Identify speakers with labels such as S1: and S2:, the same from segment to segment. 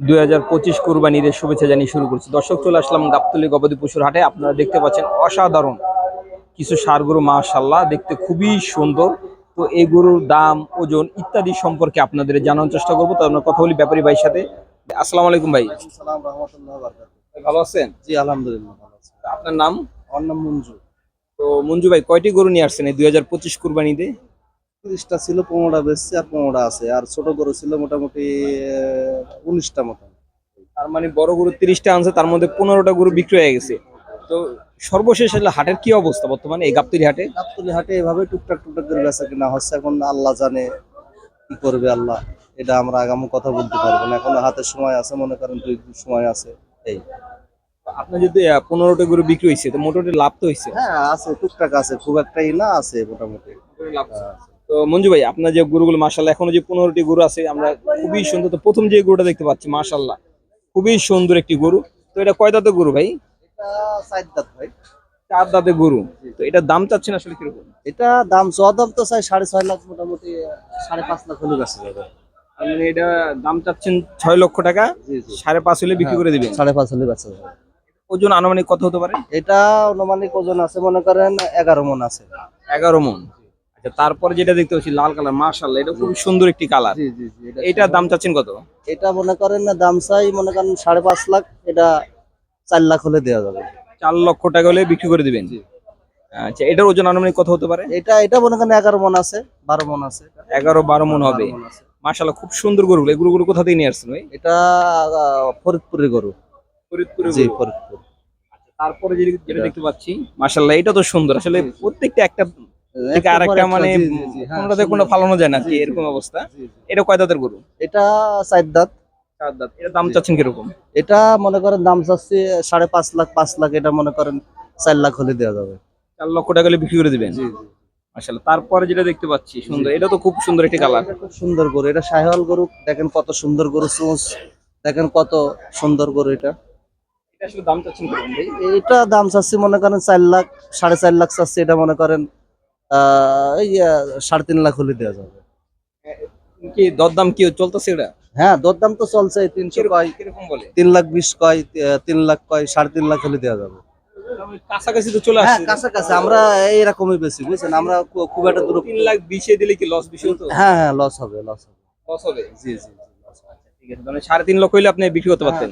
S1: দুই হাজার পঁচিশ কোরবানি ঈদের শুভেচ্ছা জানিয়ে শুরু করছি। দর্শক চলে আসলাম গাবতলি গবাদি পশুর হাটে। আপনারা দেখতে পাচ্ছেন অসাধারণ কিছু সার গরু মাশাল্লাহ দেখতে খুবই সুন্দর। তো এই গরুর দাম ওজন ইত্যাদি সম্পর্কে আপনাদের জানানোর চেষ্টা করব। তো আমরা কথা বলি ব্যাপারী ভাইয়ের সাথে। আসসালামু আলাইকুম ভাই ভালো আছেন?
S2: জি আলহামদুলিল্লাহ ভালো আছি।
S1: আপনার নাম?
S2: আমার নাম মঞ্জু।
S1: তো মঞ্জু ভাই কয়টি গরু নিয়ে আসছেন এই দুই হাজার পঁচিশ কোরবানিতে?
S2: তিরিশটা ছিল পনেরোটা বেশি আর পনেরোটা আছে। আর ছোট গরু ছিল মোটামুটি উনিশটা মতন।
S1: তার মানে বড় গরু তিরিশটা আনছে তার মধ্যে পনেরোটা গরু বিক্রি হয়ে গেছে। তো সর্বশেষ আসলে হাটের কি অবস্থা বর্তমানে এই গাবতলি হাটে?
S2: গাবতলি হাটে এভাবে টুকটাক টুকটাক করে বেচা কিনা হচ্ছে। এখন আল্লাহ জানে কি করবে আল্লাহ। এটা আমরা আগামী কথা বলতে পারব না। এখনও হাতে সময় আছে মনে করেন দুই দিন সময় আছে। এই।
S1: আপনার যদি পনেরোটা গরু বিক্রি হয়েছে তো মোটামুটি লাভ তো হয়েছে।
S2: হ্যাঁ আছে টুকটাক আছে খুব একটাই না আছে মোটামুটি। হ্যাঁ,
S1: তো মঞ্জু ভাই আপনার যে গরুগুলো মাসাল্লাহ এখনও যে পনেরোটি গরু আছে আমরা খুবই সুন্দর তো প্রথম যে গরুটা দেখতে পাচ্ছি মাসাল্লাহ খুবই সুন্দর একটি গরু। তো এটা কয় দাঁতের গরু ভাই?
S2: এটা ভাই।
S1: চার দাঁতের গরু। তো এটার দাম চাচ্ছেন আসলে কীরকম?
S2: এটা দাম চাওয়া দাম তো চাই সাড়ে ছয় লাখ মোটামুটি সাড়ে পাঁচ লাখ হলে বেঁচে যাবে।
S1: তার মানে এটা দাম চাচ্ছেন ছয় লক্ষ টাকা সাড়ে পাঁচ হলে বিক্রি করে দিবেন?
S2: সাড়ে পাঁচ হলে বেঁচে যাবে।
S1: ওজন আনুমানিক কত হতে পারে?
S2: এটা অনুমানিক ওজন আছে মনে করেন এগারো মন আছে।
S1: এগারো মন। তারপরে যেটা দেখতে পাচ্ছি লাল কালার মাশাল্লাহ এটা খুব সুন্দর একটি কালার। এটার দাম চাচ্ছেন কত?
S2: এটা মনে করেন না দাম চাই মনে করেন সাড়ে পাঁচ লাখ এটা চার লাখ হলে দেওয়া যাবে।
S1: চার লক্ষ টাকা হলে বিক্রি করে দিবেন? আচ্ছা এটার ওজন আনুমানিক কত হতে পারে?
S2: এটা এটা মনে করেন এগারো মন আছে বারো মন আছে।
S1: এগারো বারো মন হবে। মাশাল্লাহ খুব সুন্দর গরু। এই গরুগুলো কোথা থেকে নিয়ে আসছেন ভাই?
S2: এটা ফরিদপুরের গরু।
S1: ফরিদপুরে
S2: জি ফরিদপুর।
S1: তারপরে যে যেটা দেখতে পাচ্ছি মাশাল্লাহ এটা তো সুন্দর। আসলে প্রত্যেকটা একটা থেকে আরেকটা
S2: একটা,
S1: মানে
S2: হ্যাঁ,
S1: কোনটাতে ফালানো যায় না কি এরকম অবস্থা। এটা কয় দাঁতের গরু?
S2: এটা চার দাঁত।
S1: চার দাঁত। এটা দাম চাচ্ছেন কীরকম?
S2: এটা মনে করেন দাম চাচ্ছি সাড়ে পাঁচ লাখ পাঁচ লাখ এটা মনে করেন চার লাখ হলে দেওয়া যাবে।
S1: চার লক্ষ টাকা হলে বিক্রি করে দিবেন?
S2: জি
S1: তারপরে যেটা দেখতে পাচ্ছি সুন্দর। এটা তো খুব সুন্দর একটি কালার।
S2: খুব সুন্দর গরু। এটা সাহেওয়াল গরু। দেখেন কত সুন্দর গরু চোঁচ দেখেন কত সুন্দর গরু এটা।
S1: এটা আসলে দাম চাচ্ছেন
S2: এটা দাম চাচ্ছি মনে করেন চার লাখ সাড়ে চার লাখ চাচ্ছি এটা মনে করেন এই সাড়ে তিন লাখ হলে দেওয়া যাবে।
S1: কি দরদাম কি চলতেছে এটা?
S2: হ্যাঁ দরদাম তো চলছে তিনশো কয়
S1: কীরকম বলে?
S2: তিন লাখ বিশ কয় তিন লাখ কয় সাড়ে তিন লাখ হলে দেওয়া যাবে।
S1: কাছাকাছি তো চলে
S2: হ্যাঁ
S1: আসছে।
S2: কাছাকাছি আমরা এইরকমই বেশি বুঝছেন? আমরা খুব একটা দূর
S1: তিন লাখ বিশে দিলে কি লস হতো?
S2: হ্যাঁ হ্যাঁ লস হবে লস হবে।
S1: লস হবে?
S2: জি জি জি, loss হবে।
S1: ঠিক আছে মানে সাড়ে তিন লক্ষ হইলে আপনি বিক্রি করতে পারতেন।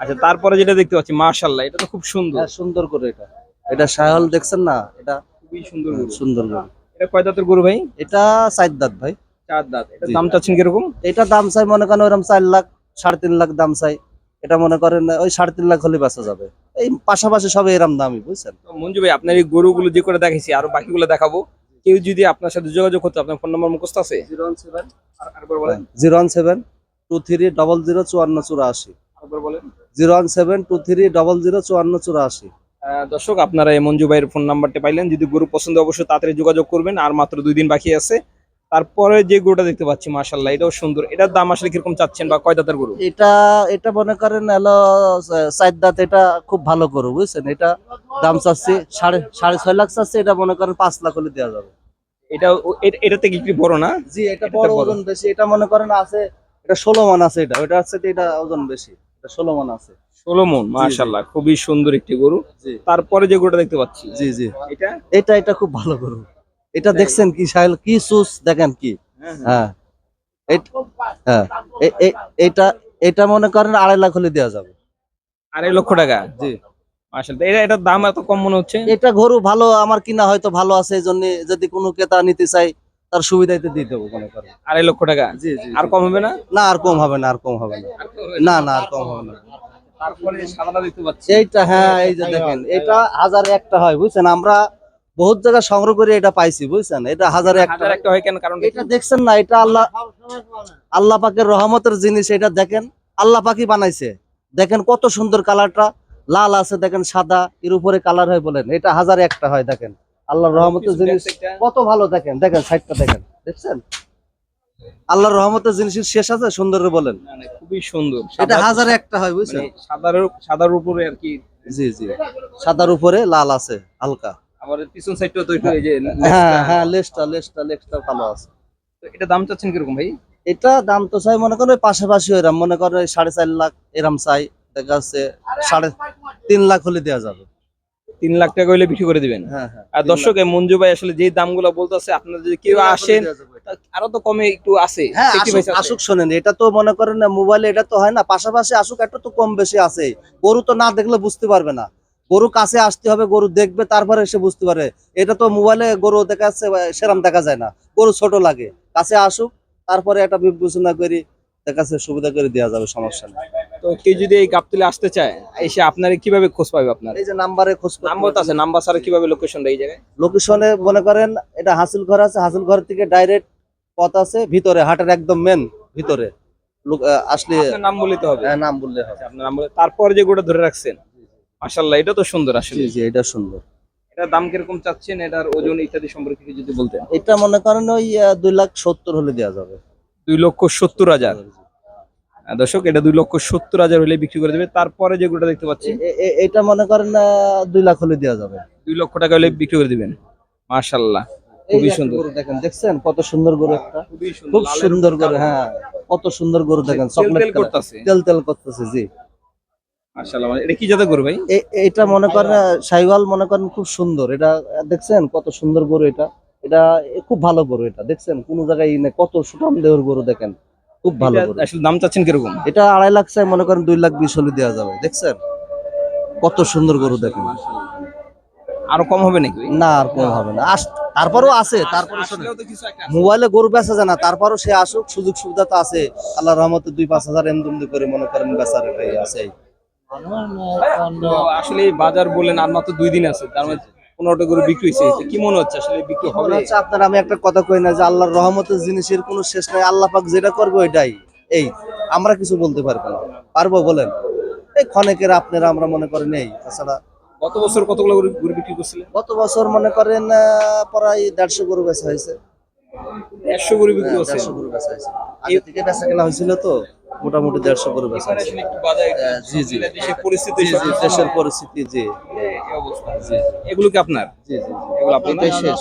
S1: আচ্ছা তারপরে যেটা দেখতে পাচ্ছি মার্শাল্লাহ এটা তো খুব সুন্দর।
S2: হ্যাঁ সুন্দর করে এটা। এটা সাহেল দেখছেন না? এটা
S1: খুবই সুন্দর গরু।
S2: সুন্দর গরু।
S1: এটা কয় দাঁতের গরু ভাই?
S2: এটা চার দাঁত ভাই।
S1: চার দাঁত। এটা দাম চাচ্ছেন কীরকম?
S2: এটা দাম চাই মনে করেন ওরকম চার লাখ সাড়ে তিন লাখ দাম চাই। এটা মনে করেন ওই সাড়ে তিন লাখ হলে বেচা যাবে। এই পাশাপাশি সব এরম দামই বুঝছেন?
S1: মঞ্জু ভাই আপনার এই গরুগুলো যে করে দেখাইছি আরও বাকিগুলো দেখাবো। কেউ যদি আপনার সাথে যোগাযোগ করতে আপনার ফোন নাম্বার মুখস্থ আছে?
S2: Zero one seven.
S1: বলেন।
S2: Zero one seven two three double zero চুয়ান্ন চুরাশি। Zero one seven two three double zero চুয়ান্ন চুরাশি।
S1: দর্শক আপনারা এই মঞ্জু ভাইয়ের ফোন নাম্বারটা পাইলেন। যদি গরু পছন্দ অবশ্যই তাড়াতাড়ি যোগাযোগ করবেন। আর মাত্র দুই দিন বাকি আছে। তারপরে যে গরুটা দেখতে পাচ্ছি মাশাল্লাহ এটাও সুন্দর। এটার দাম আসলে কীরকম চাচ্ছেন বা কয় দাঁতের গরু?
S2: এটা এটা মনে করেন হলো চার দাঁত এটা খুব ভালো করো বুঝছেন? এটা দাম চাচ্ছি সাড়ে সাড়ে ছয় লাখ চাচ্ছি এটা মনে করেন পাঁচ লাখ হলে দেওয়া যাবে।
S1: এটা এ- এটা থেকে একটু বড় না?
S2: জি এটা বড়। ওজন বেশি এটা মনে করেন আছে এটা ষোলো মান আছে এটা ওটা হচ্ছে এটা ওজন বেশি। ষোলো মান আছে।
S1: ষোলো মন মাশাল্লাহ খুবই সুন্দর একটি গরু। তারপরে যে গরুটা দেখতে পাচ্ছি
S2: জি জি।
S1: এটা?
S2: এটা এটা খুব ভালো গরু। এটা দেখছেন কি সাহেল কি সুস দেখেন কি? হ্যাঁ হ্যাঁ। এ- এ- এটা এটা মনে করেন আড়াই লাখ হলে দেওয়া যাবে।
S1: আড়াই লক্ষ টাকা?
S2: জি।
S1: এটা এটার দাম এত কম মনে হচ্ছে?
S2: এটা গরু ভালো আমার কিনা হয়তো ভালো আছে এই জন্য যদি কোনো ক্রেতা নিতে চাই তার সুবিধাইতে দিয়ে দেবো মনে করেন।
S1: আড়াই লক্ষ টাকা?
S2: জি জি
S1: আর কম হবে না?
S2: না আর কম হবে না আর কম হবে না। না? না আর কম হবে না।
S1: তারপরে সাদাটা দেখতে পাচ্ছি।
S2: এইটা হ্যাঁ এই যে দেখেন এটা হাজার একটা হয় বুঝছেন? আমরা বহুত জায়গায় সংগ্রহ করে এটা পাইছি বুঝছেন? এটা হাজারে একটা
S1: একটা হয় কেন? কারণ
S2: এটা দেখছেন না এটা আল্লাহ আল্লাহ পাকের রহমতের জিনিস এটা দেখেন আল্লাহ পাকি বানাইছে। দেখেন কত সুন্দর কালারটা লাল আছে দেখেন সাদা এর উপরে কালার হয় বলেন। এটা হাজারে একটা হয় দেখেন। আল্লাহর রহমতের জিনিস কত ভালো দেখেন। দেখেন সাইডটা দেখেন। দেখছেন? আল্লাহর রহমতের জিনিস শেষ আছে সুন্দর বলেন।
S1: খুবই সুন্দর।
S2: এটা হাজারে একটা হয় বুঝছেন?
S1: মানে সাদার সাদার উপরে আর কি।
S2: জি জি। সাদার উপরে লাল আছে হালকা।
S1: আমার পিছন সাইডটা তো একটু এই যে
S2: হ্যাঁ হ্যাঁ লেসটা লেসটা লেসটা ভালো আছে।
S1: তো এটা দাম চাচ্ছেন কীরকম ভাই?
S2: এটা দাম তো চাই মনে করেন পাশাপাশি এরম মনে করেন সাড়ে চার লাখ এরম চাই। দেখা যাচ্ছে সাড়ে তিন লাখ হলে দেওয়া যাবে।
S1: তিন লাখ টাকা হইলে বিক্রি করে দিবেন।
S2: হ্যাঁ হ্যাঁ।
S1: আর দর্শক মঞ্জু ভাই আসলে যে দামগুলো বলতেছে আপনারা যদি কেউ আসেন আরও তো কমে একটু আছে।
S2: হ্যাঁ আসুক-
S1: আছে।
S2: শোনেন এটা তো মনে করেন না মোবাইলে এটা তো হয় না পাশাপাশি আসুক একটা তো কম বেশি আছে। গরু তো না দেখলে বুঝতে পারবে না। গরু কাছে আসতে হবে গরু দেখবে তারপরে এসে বুঝতে পারে। এটা তো মোবাইলে গরু দেখা যাচ্ছে সেরম দেখা যায় না। গরু ছোট লাগে। কাছে আসুক তারপরে একটা বিবেচনা করি দেখা যাচ্ছে সুবিধা করে দেওয়া যাবে সমস্যা নেই।
S1: তো কেউ যদি এই গাবতলে আসতে চায় এসে আপনার কীভাবে খোঁজ পাবে আপনার?
S2: এই যে নাম্বারে খোঁজ
S1: নাম্বার তো আছে নাম্বার ছাড়া কীভাবে লোকেশন এই জায়গায়?
S2: লোকেশনে মনে করেন এটা হাসিল ঘর আছে হাসিল ঘর থেকে ডাইরেক্ট পথ আছে ভিতরে হাটের একদম মেন ভিতরে। আসলে
S1: নাম বলতে হবে।
S2: আহ, নাম বললে হবে।
S1: আচ্ছা, আপনার নাম বলে তারপর যে গোটা ধরে রাখছেন মাশাল্লাহ এটা তো সুন্দর আসলে।
S2: জি এটা সুন্দর।
S1: এটা দাম কীরকম চাচ্ছেন? এটার ওজন ইত্যাদি সম্পর্কে যদি বলতেন।
S2: এটা মনে করেন ওই দুই লাখ সত্তর হলে দেওয়া যাবে।
S1: দুই লক্ষ সত্তর হাজার। দর্শক এটা দুই লক্ষ সত্তর হাজার হলে বিক্রি করে দেবে। তারপরে যে গোটা দেখতে পাচ্ছি
S2: এটা মনে করেন আহ, দুই লাখ হলে দেওয়া যাবে।
S1: দুই লক্ষ টাকা হলে বিক্রি করে দিবেন। মাশাল্লাহ
S2: এই
S1: খুবই সুন্দর।
S2: দেখেন দেখছেন? কত সুন্দর গরু একটা। খুব সুন্দর গরু হ্যাঁ কত সুন্দর গরু দেখেন চকলেট
S1: করতেছে।
S2: তেল তেল করতেছে জি।
S1: মানে এটা কি জাতের গরু ভাই?
S2: এটা মনে করেন সাইওয়াল মনে করেন খুব সুন্দর। এটা দেখছেন কত সুন্দর গরু এটা? এটা খুব ভালো গরু এটা দেখছেন? কোন জায়গায় কত সুঠাম দেহের গরু দেখেন। খুব ভালো
S1: আসলে দাম চাচ্ছেন কীরকম?
S2: এটা আড়াই লাখ চাই মনে করেন দুই লাখ বিশ হলে দেওয়া যাবে। দেখছেন? কত সুন্দর গরু দেখেন।
S1: আরও কম হবে নাকি?
S2: না আর কম হবে না। আস তারপরও আছে তারপরে। মোবাইলে গরু বেচা যায় না তারপরও সে আসুক সুযোগ সুবিধা তো আছে। আল্লাহ রহমতে দুই পাঁচ হাজার এমদুমদি করে মনে করেন বেচার এটাই আছে।
S1: আসলে বাজার বলেন আর মাত্র দুই দিন আছে। তার মধ্যে পনেরোটা গরু বিক্রি হয়েছে। কি মনে হচ্ছে আসলে বিক্রি হবে?
S2: হচ্ছে আপনার আমি একটা কথা কই না যে আল্লাহর রহমতের জিনিসের কোনো শেষ নাই। আল্লাহ পাক যেটা করবে ওইটাই। এই আমরা কিছু বলতে পারব না। পারব বলেন? এই ক্ষণেকের আপনারা আমরা মনে করেন এই। তাছাড়া
S1: গত বছর কতগুলো গরু বিক্রি করছিলেন?
S2: গত বছর মনে করেন প্রায় দেড়শো গরু বেচা হয়েছে।
S1: দেড়শো গরু বিক্রি করছে
S2: দেড়শো গরু বেচা হয়েছে। আগে থেকে বেচা কেনা হয়েছিল তো। মোটামুটি দেড়শো গরু বেচা
S1: একটু
S2: আহ, জি, জি।
S1: দেশের পরিস্থিতি
S2: দেশের পরিস্থিতি জি।
S1: এগুলো কি আপনার?
S2: জি জি
S1: এগুলো আপনার?
S2: এটাই শেষ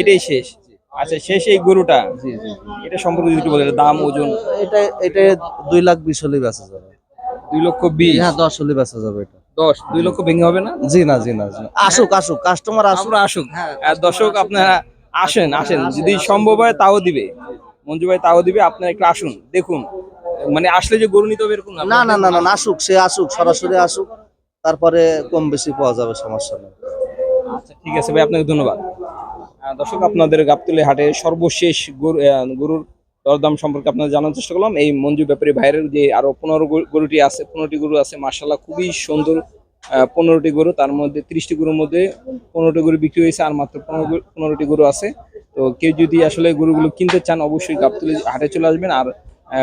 S2: এটাই
S1: শেষ। আচ্ছা শেষ এই গরুটা?
S2: জি জি
S1: এটা সম্পর্কে যদি বলেন দাম ওজন?
S2: এটা এটা দুই লাখ বিশ হলে বেচা যাবে।
S1: দুই লক্ষ বিশ?
S2: হ্যাঁ দশ হলে বেচা যাবে এটা।
S1: দশ? দুই লক্ষ ভেঙে হবে না?
S2: জি না জি না জি। আসুক আসুক কাস্টমার আসুক।
S1: আসুক।
S2: হ্যাঁ,
S1: দর্শক আপনারা আসেন আসেন। যদি সম্ভব হয় তাও দিবে। মঞ্জু ভাই তাও দিবে। আপনারা একটু আসুন দেখুন। মানে আসলে যে গরু নিতে হবে এরকম
S2: না? না না না না, আসুক সে আসুক সরাসরি আসুক তারপরে কম বেশি পাওয়া যাবে সমস্যা নেই।
S1: আচ্ছা ঠিক আছে ভাই আপনাকে ধন্যবাদ। দর্শক আপনাদের গাবতলী হাটে সর্বশেষ গরু গরুর দরদাম সম্পর্কে আপনাদের জানার চেষ্টা করলাম। এই মঞ্জু ব্যাপারী ভাইয়ের যে আরও পনেরো গরুটি আছে পনেরোটি গরু আছে মার্শাল্লাহ খুবই সুন্দর পনেরোটি গরু তার মধ্যে ত্রিশটি গরুর মধ্যে পনেরোটি গরু বিক্রি হয়েছে আর মাত্র পনেরো পনেরোটি গরু আছে। তো কেউ যদি আসলে গরুগুলো কিনতে চান অবশ্যই গাবতলী হাটে চলে আসবেন আর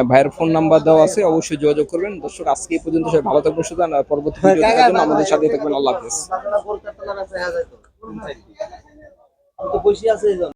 S1: ভাইয়ের ফোন নাম্বার দেওয়া আছে অবশ্যই যোগাযোগ করবেন। দর্শক আজকে এই পর্যন্ত সবাই ভালো থাকবেন সুতরাং পরবর্তী জন্য আমাদের সাথে থাকবেন। আল্লাহ হাফেজ।